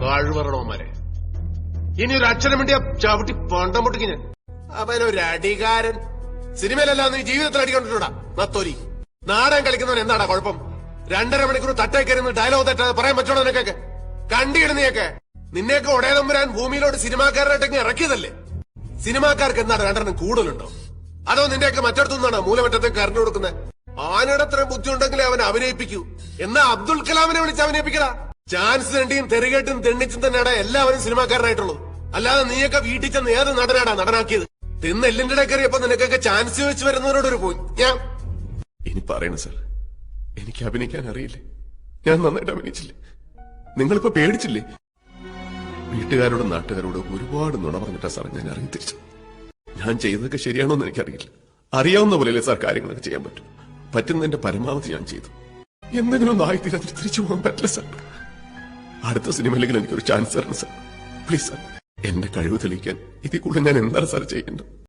കഴിവറണോമാരെ ഇനി ഒരു അച്ഛനും വേണ്ടി ചവിട്ടി പണ്ടം പൊട്ടിക്ക് ഞാൻ. അവനൊരു അടികാരൻ സിനിമയിലല്ല നീ ജീവിതത്തിൽ അടിക്കൊണ്ടിട്ടുണ്ടാ നത്തോലി നാടൻ കളിക്കുന്നവൻ എന്താടാ കുഴപ്പം? രണ്ടര മണിക്കൂർ തട്ടേ ഡയലോഗ് തെറ്റാതെ പറയാൻ പറ്റണോ നിനക്കൊക്കെ. കണ്ടിടുന്നേക്കെ നീയൊക്കെ. നിന്നെയൊക്കെ ഉടയതം വരാൻ ഭൂമിയിലോട്ട് സിനിമാക്കാരായിട്ടൊക്കെ ഇറക്കിയതല്ലേ? സിനിമാക്കാർക്ക് എന്താണ് രണ്ടെണ്ണം കൂടുതലുണ്ടോ? അതോ നിന്റെയൊക്കെ മറ്റടത്തു നിന്നാണ് മൂലമറ്റത്തേക്ക് കറണ്ട് കൊടുക്കുന്നത്? ആനയുടെ അത്രയും ബുദ്ധി ഉണ്ടെങ്കിലേ അവൻ അഭിനയിപ്പിക്കൂ. എന്നാ അബ്ദുൽ കലാമിനെ വിളിച്ച് അഭിനയിപ്പിക്കടാ ചാൻസ് തെണ്ടിയും തെറികേട്ടും തെണ്ണിച്ചും തന്നെയാണ് എല്ലാവരും സിനിമാക്കാരനായിട്ടുള്ളത്. അല്ലാതെ നീയൊക്കെ വീട്ടിൽ ചെന്ന് ഏത് നടനാടാ നടനാക്കിയത്? തിന്ന് എല്ലിന്റെ ഇടയിൽ കയറിയപ്പോ നിനക്കൊക്കെ ചാൻസ് വെച്ച് വരുന്നവരോടൊരു പോയി. ഞാൻ ഇനി പറയണ സർ. എനിക്ക് അഭിനയിക്കാൻ അറിയില്ലേ. ഞാൻ നന്നായിട്ട് അഭിനയിച്ചില്ലേ? നിങ്ങളിപ്പോ പേടിച്ചില്ലേ? വീട്ടുകാരോടും നാട്ടുകാരോടും ഒരുപാട് നുണ പറഞ്ഞിട്ടാ സാർ ഞാൻ ഇറങ്ങി തിരിച്ചു ഞാൻ ചെയ്തതൊക്കെ ശരിയാണോ എന്ന് എനിക്കറിയില്ല. അറിയാവുന്ന പോലെയല്ലേ സാർ കാര്യങ്ങളൊക്കെ ചെയ്യാൻ പറ്റും. പറ്റുന്നതിന്റെ പരമാവധി ഞാൻ ചെയ്തു. എന്തെങ്കിലും ഒന്ന് തിരിച്ചു പോകാൻ പറ്റില്ല സാർ. അടുത്ത സിനിമയിലെങ്കിലും എനിക്കൊരു ചാൻസ് തരണം സാർ പ്ലീസ് സാർ എന്റെ കഴിവ് തെളിയിക്കാൻ ഇതിൽ കൂടുതൽ ഞാൻ എന്താണ് സാർ ചെയ്യേണ്ടത്?